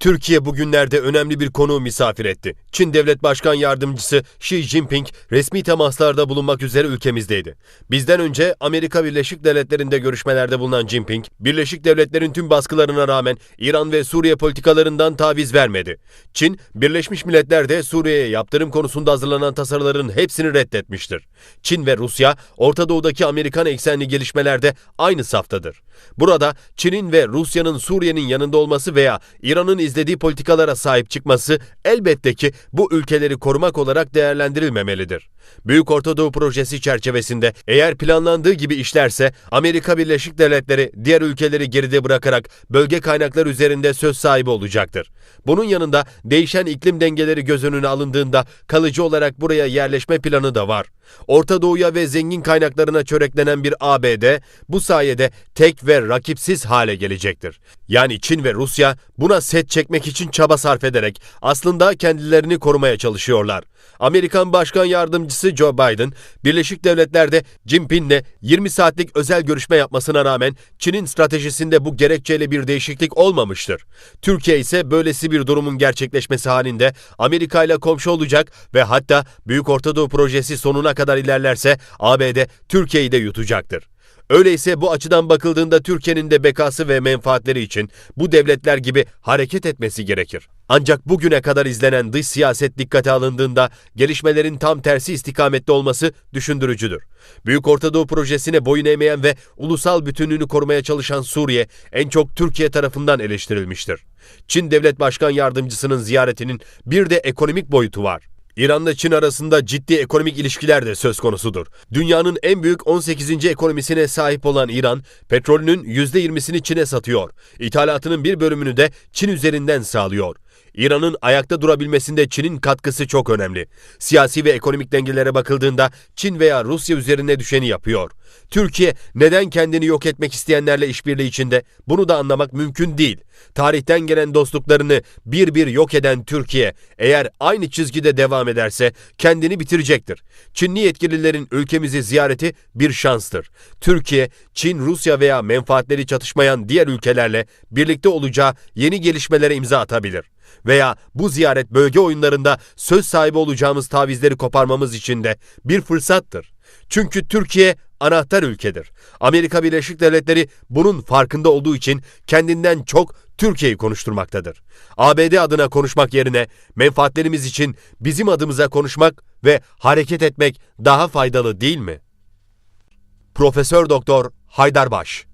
Türkiye bugünlerde önemli bir konuğu misafir etti. Çin Devlet Başkan Yardımcısı Xi Jinping resmi temaslarda bulunmak üzere ülkemizdeydi. Bizden önce Amerika Birleşik Devletleri'nde görüşmelerde bulunan Jinping, Birleşik Devletler'in tüm baskılarına rağmen İran ve Suriye politikalarından taviz vermedi. Çin, Birleşmiş Milletler'de Suriye'ye yaptırım konusunda hazırlanan tasarıların hepsini reddetmiştir. Çin ve Rusya, Orta Doğu'daki Amerikan eksenli gelişmelerde aynı saftadır. Burada Çin'in ve Rusya'nın Suriye'nin yanında olması veya İran'ın izlediği politikalara sahip çıkması elbette ki bu ülkeleri korumak olarak değerlendirilmemelidir. Büyük Ortadoğu Projesi çerçevesinde eğer planlandığı gibi işlerse Amerika Birleşik Devletleri diğer ülkeleri geride bırakarak bölge kaynakları üzerinde söz sahibi olacaktır. Bunun yanında değişen iklim dengeleri göz önüne alındığında kalıcı olarak buraya yerleşme planı da var. Orta Doğu'ya ve zengin kaynaklarına çöreklenen bir ABD bu sayede tek ve rakipsiz hale gelecektir. Yani Çin ve Rusya buna set çekmek için çaba sarf ederek aslında kendilerini korumaya çalışıyorlar. Amerikan Başkan Yardımcısı Joe Biden, Birleşik Devletler'de Jinping'le 20 saatlik özel görüşme yapmasına rağmen Çin'in stratejisinde bu gerekçeyle bir değişiklik olmamıştır. Türkiye ise böylesi bir durumun gerçekleşmesi halinde Amerika ile komşu olacak ve hatta Büyük Ortadoğu Projesi sonuna kadar ilerlerse ABD Türkiye'yi de yutacaktır. Öyleyse bu açıdan bakıldığında Türkiye'nin de bekası ve menfaatleri için bu devletler gibi hareket etmesi gerekir. Ancak bugüne kadar izlenen dış siyaset dikkate alındığında gelişmelerin tam tersi istikamette olması düşündürücüdür. Büyük Ortadoğu projesine boyun eğmeyen ve ulusal bütünlüğünü korumaya çalışan Suriye en çok Türkiye tarafından eleştirilmiştir. Çin Devlet Başkan Yardımcısının ziyaretinin bir de ekonomik boyutu var. İran'la Çin arasında ciddi ekonomik ilişkiler de söz konusudur. Dünyanın en büyük 18. ekonomisine sahip olan İran, petrolünün %20'sini Çin'e satıyor. İthalatının bir bölümünü de Çin üzerinden sağlıyor. İran'ın ayakta durabilmesinde Çin'in katkısı çok önemli. Siyasi ve ekonomik dengelere bakıldığında Çin veya Rusya üzerine düşeni yapıyor. Türkiye neden kendini yok etmek isteyenlerle işbirliği içinde? Bunu da anlamak mümkün değil. Tarihten gelen dostluklarını bir bir yok eden Türkiye eğer aynı çizgide devam ederse kendini bitirecektir. Çinli yetkililerin ülkemizi ziyareti bir şanstır. Türkiye, Çin, Rusya veya menfaatleri çatışmayan diğer ülkelerle birlikte olacağı yeni gelişmelere imza atabilir veya bu ziyaret bölge oyunlarında söz sahibi olacağımız tavizleri koparmamız için de bir fırsattır. Çünkü Türkiye anahtar ülkedir. Amerika Birleşik Devletleri bunun farkında olduğu için kendinden çok Türkiye'yi konuşturmaktadır. ABD adına konuşmak yerine menfaatlerimiz için bizim adımıza konuşmak ve hareket etmek daha faydalı değil mi? Profesör Doktor Haydarbaş